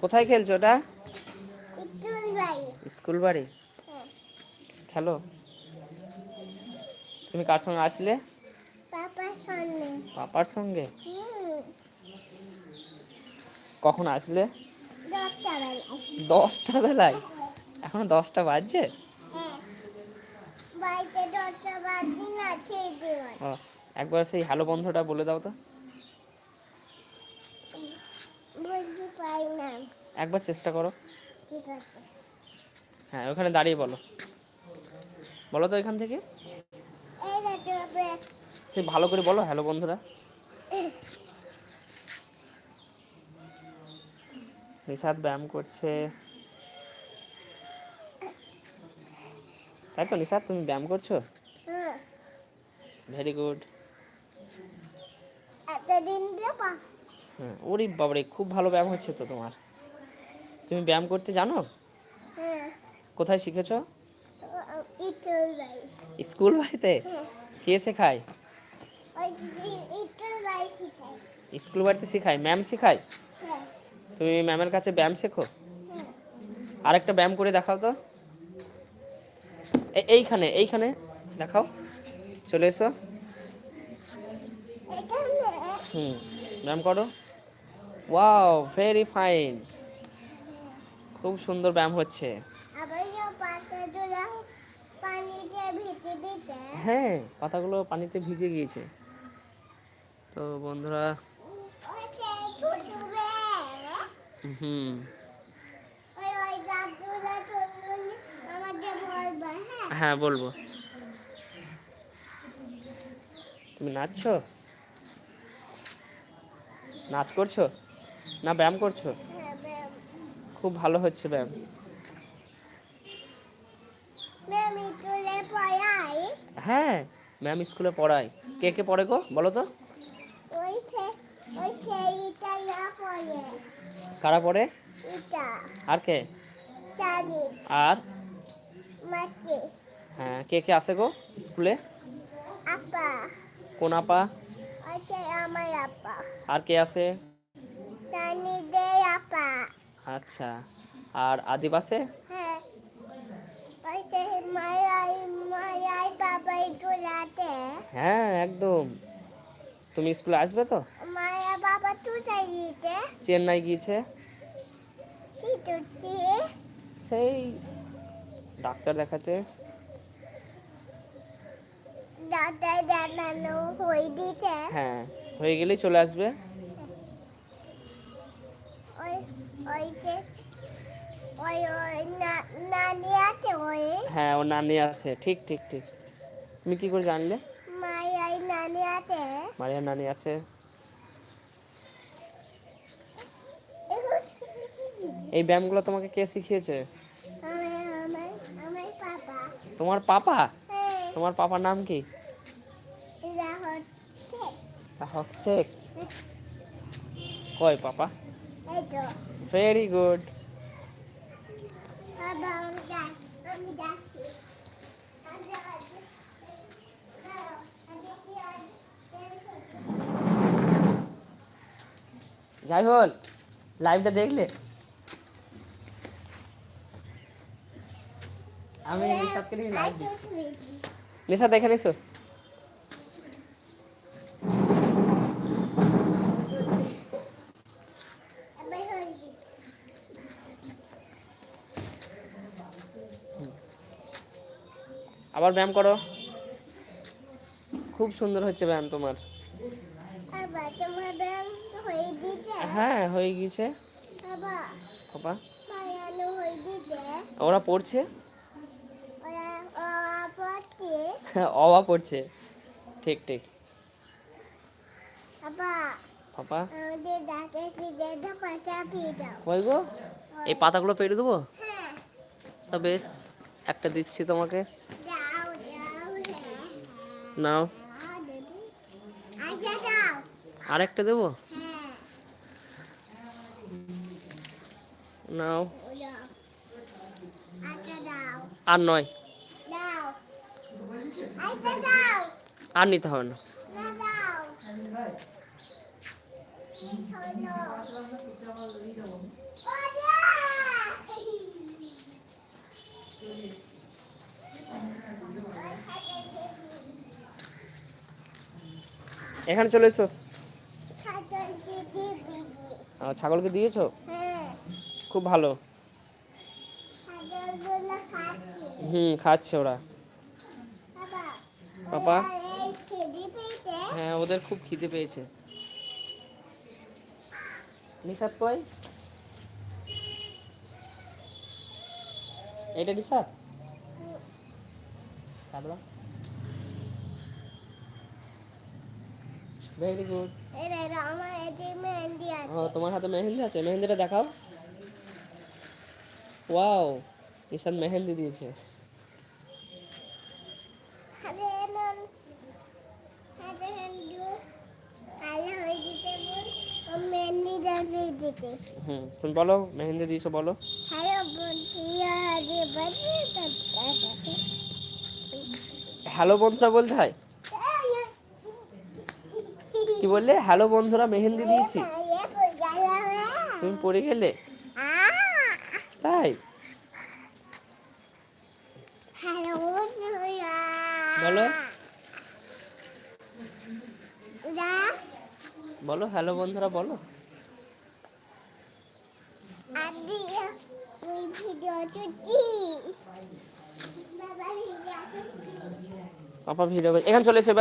কোথায় খেলছো ওটা? স্কুল বাড়ি। হ্যাঁ। খেলো? তুমি কার সঙ্গে আসলে? পাপার সঙ্গে। কখন আসলে? দশটা বেলায়। এখনও দশটা বাজছে? হ্যাঁ। একবার সেই হ্যালো বন্ধটা বলে দাও তো। পারি না। একবার চেষ্টা করো। ঠিক আছে। হ্যাঁ ওখানে দাঁড়িয়ে বলো। বলো তো এখান থেকে। সে ভালো করে বলো। হ্যালো বন্ধুরা। নিশাদ ব্যায়াম করছে। তাই তো নিশাদ তুমি ব্যায়াম করছ? ভেরি গুড এতদিন হ্যাঁ ওরে বাবারে খুব ভালো ব্যায়াম হচ্ছে তো তোমার। তুমি ব্যায়াম করতে জানো? হ্যাঁ। কোথায় শিখেছো? স্কুল বাড়িতে? হ্যাঁ। কে শেখায়? স্কুল বাড়িতে শেখায়? ম্যাম শেখায়? হ্যাঁ। তুমি ম্যামের কাছে ব্যায়াম শেখো? আরেকটা ব্যায়াম করে দেখাও তো। এইখানে এইখানে দেখাও। চলে এসো। হুম ব্যায়াম করো। ওয়াও ভেরি ফাইন খুব সুন্দর ব্যায়াম হচ্ছে। হ্যাঁ পাতাগুলো পানিতে ভিজে গিয়েছে। তো বন্ধুরা, হুম। হ্যাঁ বলব। তুমি নাচছো? নাচ করছ? না ব্যায়াম করছ? হ্যাঁ খুব ভালো হচ্ছে ব্যায়াম। হ্যাঁ ম্যাম স্কুলে পড়ায়। কে কে পড়ে গো বলো তো? কারা পড়ে? আর কে? আর? হ্যাঁ কে কে আসে গো স্কুলে? কোন আপা? আর কে আসে দে আপা। আচ্ছা। আর আদিবাসে হ্যাঁ। হ্যাঁ একদম। তুমি স্কুলে আসবে তো? মায়া বাবা চেন্নাই গিয়েছে। সেই ডাক্তার দেখাতে। দেখানো হয়ে দিতে হ্যাঁ হয়ে গেলেই চলে আসবে। হ্যাঁ ও নানি আছে। ঠিক ঠিক ঠিক। তুমি কি করে জানলে? মারিয়া নানি আছে। এই ব্যায়ামগুলো তোমাকে কে শিখিয়েছে? তোমার পাপা? হ্যাঁ। তোমার পাপার নাম কি? হক শেখ। কয় পাপা? এই তো। ভেরি গুড বাবা আমি যাই আমি যাচ্ছি আমি যাচ্ছি। দাঁড়াও, আজকে কি আজ যাই হল লাইভটা দেখলে আমি নিশাদকে নিয়ে লাইভ দিচ্ছি নিশাদ এখানে এসো আবার ব্যায়াম করো। খুব সুন্দর হচ্ছে ব্যায়াম তোমার। হয়ে হ্যাঁ গিয়েছে। বাবা ওরা পড়ছে? অবা পড়ছে। ঠিক ঠিক। পাপা কই গো? এই পাতাগুলো পেরে দেবো? হ্যাঁ। তা বেশ একটা দিচ্ছি তোমাকে। নাও। দিদি যাও আর একটা দেবো? নাও। আর নয়। আর নিতে হবে না। না দাও এখানে চলে এসো। ছাগলকে দিয়েছ। হ্যাঁ। খুব ভালো। হুম খাচ্ছে ওরা। পাপা? হ্যাঁ ওদের খুব খিদে পেয়েছে। নিসাদ কই? এটা নিসাদ সাদা ভেরি গুড ও তোমার হাতে মেহেন্দি আছে? মেহেন্দিটা দেখাও। ওয়াও নিসাদ মেহেন্দি দিয়েছে। হুম বলো মেহেন্দি দিয়েছ বলো। হ্যালো বন্ধুরা বলতে হয়? কি বললে? হ্যালো বন্ধুরা মেহেন্দি দিয়েছি। তুমি পড়ে গেলে? তাই? বলো। বলো হ্যালো বন্ধুরা বলো। পাপা ভিডিও এখানে চলে এসে